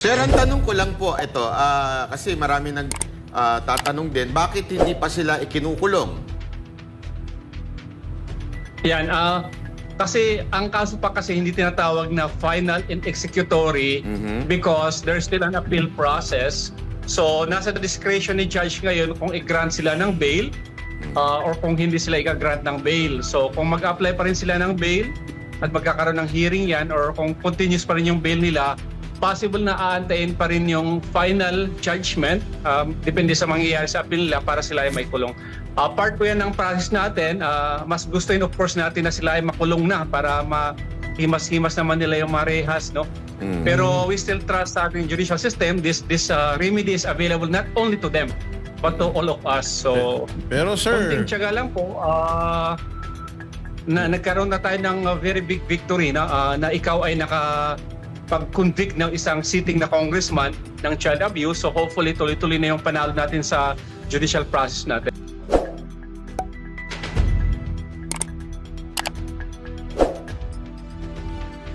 Sir, ang tanong ko lang po, ito, ah, kasi marami nag ah, tatanong din, bakit hindi pa sila ikinukulong? Yan, ah kasi ang kaso pa kasi hindi tinatawag na final and executory Mhm. because there's still an appeal process. So, nasa discretion ni judge ngayon kung i-grant sila ng bail ah, or kung hindi sila i-grant ng bail. So, kung mag-apply pa rin sila ng bail at magkakaroon ng hearing yan or kung continuous pa rin yung bail nila, possible na aantayin pa rin yung final judgment um, depende sa mangyayari sa appeal nila para sila ay may kulong. Ah, part po yan ng process natin. Ah, mas gusto yun of course natin na sila ay makulong na para ma himas-himas naman nila yung marehas, no? Mhm. Pero we still trust sa ating judicial system. This this uh, remedy is available not only to them but to all of us. So, Pero konting sir, tiyaga lang po. ah, na nagkaroon na tayo ng uh, very big victory na ah, na ikaw ay naka pag-convict ng isang sitting na congressman ng child abuse. So hopefully tuloy-tuloy na yung panalo natin sa judicial process natin.